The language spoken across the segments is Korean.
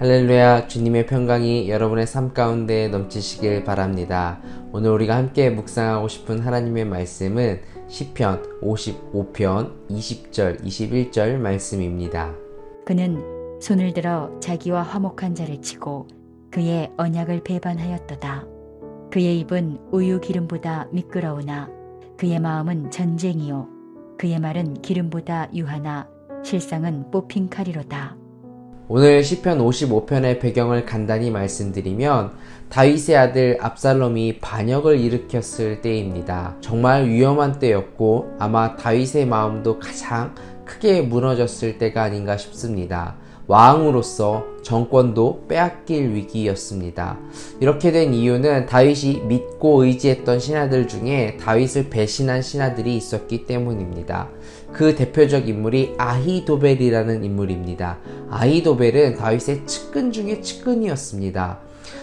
할렐루야 주님의 평강이 여러분의 삶 가운데 넘치시길 바랍니다. 오늘 우리가 함께 묵상하고 싶은 하나님의 말씀은 시편 55편 20절 21절 말씀입니다. 그는 손을 들어 자기와 화목한 자를 치고 그의 언약을 배반하였도다. 그의 입은 우유 기름보다 미끄러우나 그의 마음은 전쟁이요 그의 말은 기름보다 유하나 실상은 뽑힌 칼이로다. 오늘 시편 55편의 배경을 간단히 말씀드리면 다윗의 아들 압살롬이 반역을 일으켰을 때입니다. 정말 위험한 때였고 아마 다윗의 마음도 가장 크게 무너졌을 때가 아닌가 싶습니다. 왕으로서 정권도 빼앗길 위기였습니다. 이렇게 된 이유는 다윗이 믿고 의지했던 신하들 중에 다윗을 배신한 신하들이 있었기 때문입니다. 그 대표적 인물이 아히도벨이라는 인물입니다. 아히도벨은 다윗의 측근 중에 측근이었습니다.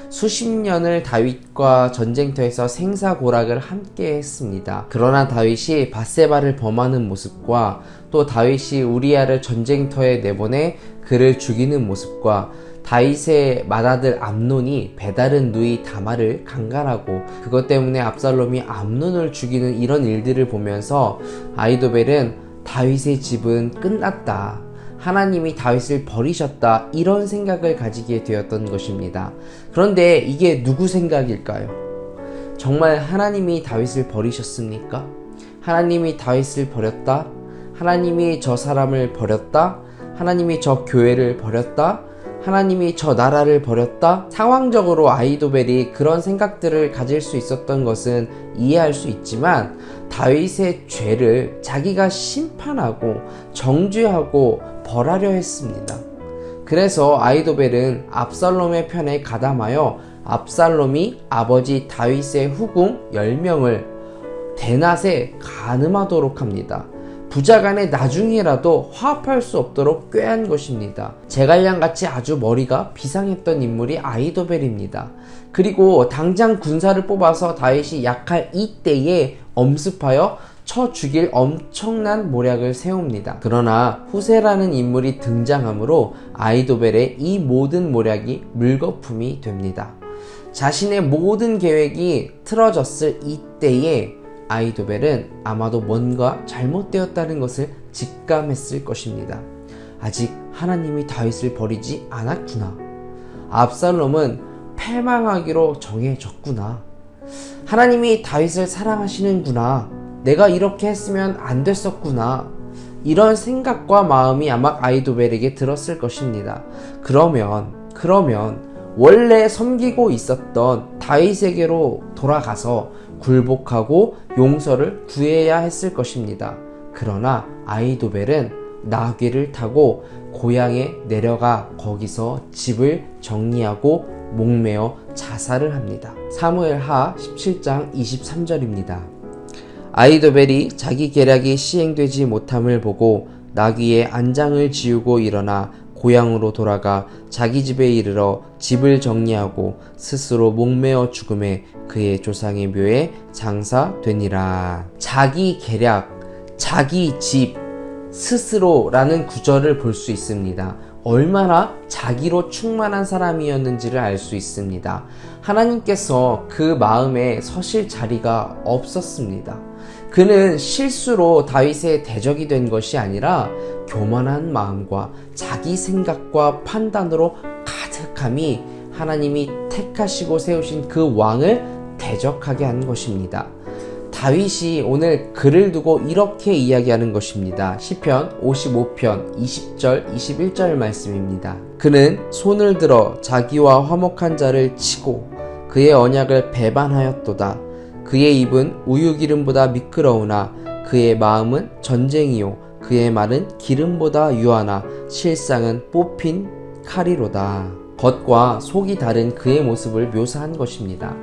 수십 년을 다윗과 전쟁터에서 생사고락을 함께 했습니다. 그러나 다윗이 바세바를 범하는 모습과 또 다윗이 우리아를 전쟁터에 내보내 그를 죽이는 모습과 다윗의 맏아들 암논이 배다른 누이 다마를 강간하고 그것 때문에 압살롬이 암논을 죽이는 이런 일들을 보면서 아이도벨은 다윗의 집은 끝났다. 하나님이 다윗을 버리셨다. 이런 생각을 가지게 되었던 것입니다. 그런데 이게 누구 생각일까요? 정말 하나님이 다윗을 버리셨습니까? 하나님이 다윗을 버렸다? 하나님이 저 사람을 버렸다? 하나님이 저 교회를 버렸다? 하나님이 저 나라를 버렸다? 상황적으로 아이도벨이 그런 생각들을 가질 수 있었던 것은 이해할 수 있지만 다윗의 죄를 자기가 심판하고 정죄하고 벌하려 했습니다. 그래서 아이도벨은 압살롬의 편에 가담하여 압살롬이 아버지 다윗의 후궁 10명을 대낮에 가늠하도록 합니다. 부자 간에 나중에라도 화합할 수 없도록 꾀한 것입니다. 제갈량 같이 아주 머리가 비상했던 인물이 아이도벨입니다. 그리고 당장 군사를 뽑아서 다윗이 약할 이때에 엄습하여 쳐 죽일 엄청난 모략을 세웁니다. 그러나 후세라는 인물이 등장하므로 아이도벨의 이 모든 모략이 물거품이 됩니다. 자신의 모든 계획이 틀어졌을 이때에 아이도벨은 아마도 뭔가 잘못되었다는 것을 직감했을 것입니다. 아직 하나님이 다윗을 버리지 않았구나. 압살롬은 패망하기로 정해졌구나. 하나님이 다윗을 사랑하시는구나. 내가 이렇게 했으면 안 됐었구나. 이런 생각과 마음이 아마 아이도벨에게 들었을 것입니다. 그러면, 그러면 원래 섬기고 있었던 다윗에게로 돌아가서 굴복하고 용서를 구해야 했을 것입니다. 그러나 아이도벨은 나귀를 타고 고향에 내려가 거기서 집을 정리하고 목매어 자살을 합니다. 사무엘 하 17장 23절입니다. 아이도벨이 자기 계략이 시행되지 못함을 보고 나귀의 안장을 지우고 일어나 고향으로 돌아가 자기 집에 이르러 집을 정리하고 스스로 목매어 죽음에 그의 조상의 묘에 장사되니라. 자기 계략, 자기 집, 스스로라는 구절을 볼 수 있습니다. 얼마나 자기로 충만한 사람이었는지를 알 수 있습니다. 하나님께서 그 마음에 서실 자리가 없었습니다. 그는 실수로 다윗의 대적이 된 것이 아니라 교만한 마음과 자기 생각과 판단으로 가득함이 하나님이 택하시고 세우신 그 왕을 대적하게 한 것입니다. 다윗이 오늘 글을 두고 이렇게 이야기하는 것입니다. 시편 55편 20절 21절 말씀입니다. 그는 손을 들어 자기와 화목한 자를 치고 그의 언약을 배반하였도다. 그의 입은 우유 기름보다 미끄러우나 그의 마음은 전쟁이요 그의 말은 기름보다 유하나 실상은 뽑힌 칼이로다. 겉과 속이 다른 그의 모습을 묘사한 것입니다.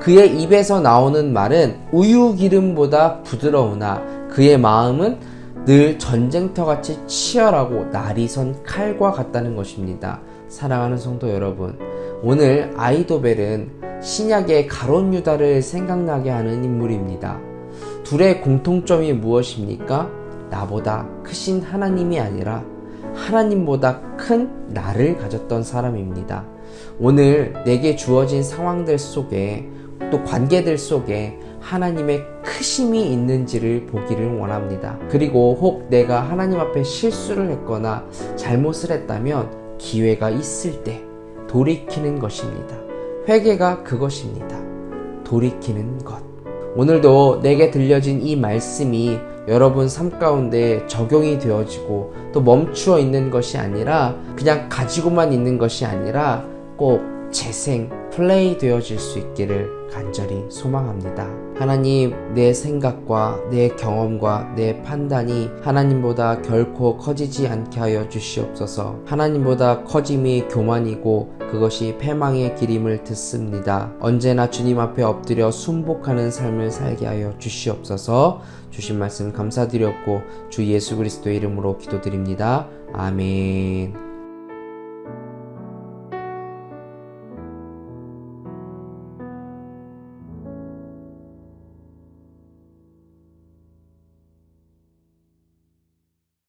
그의 입에서 나오는 말은 우유 기름보다 부드러우나 그의 마음은 늘 전쟁터 같이 치열하고 날이 선 칼과 같다는 것입니다. 사랑하는 성도 여러분, 오늘 아이도벨은 신약의 가론 유다를 생각나게 하는 인물입니다. 둘의 공통점이 무엇입니까? 나보다 크신 하나님이 아니라 하나님보다 큰 나를 가졌던 사람입니다. 오늘 내게 주어진 상황들 속에 또 관계들 속에 하나님의 크심이 있는지를 보기를 원합니다. 그리고 혹 내가 하나님 앞에 실수를 했거나 잘못을 했다면 기회가 있을 때 돌이키는 것입니다. 회개가 그것입니다. 돌이키는 것. 오늘도 내게 들려진 이 말씀이 여러분 삶 가운데 적용이 되어지고 또 멈추어 있는 것이 아니라 그냥 가지고만 있는 것이 아니라 꼭 재생, 플레이 되어질 수 있기를 간절히 소망합니다. 하나님, 내 생각과 내 경험과 내 판단이 하나님보다 결코 커지지 않게 하여 주시옵소서. 하나님보다 커짐이 교만이고 그것이 패망의 길임을 듣습니다. 언제나 주님 앞에 엎드려 순복하는 삶을 살게 하여 주시옵소서. 주신 말씀 감사드렸고 주 예수 그리스도의 이름으로 기도드립니다. 아멘.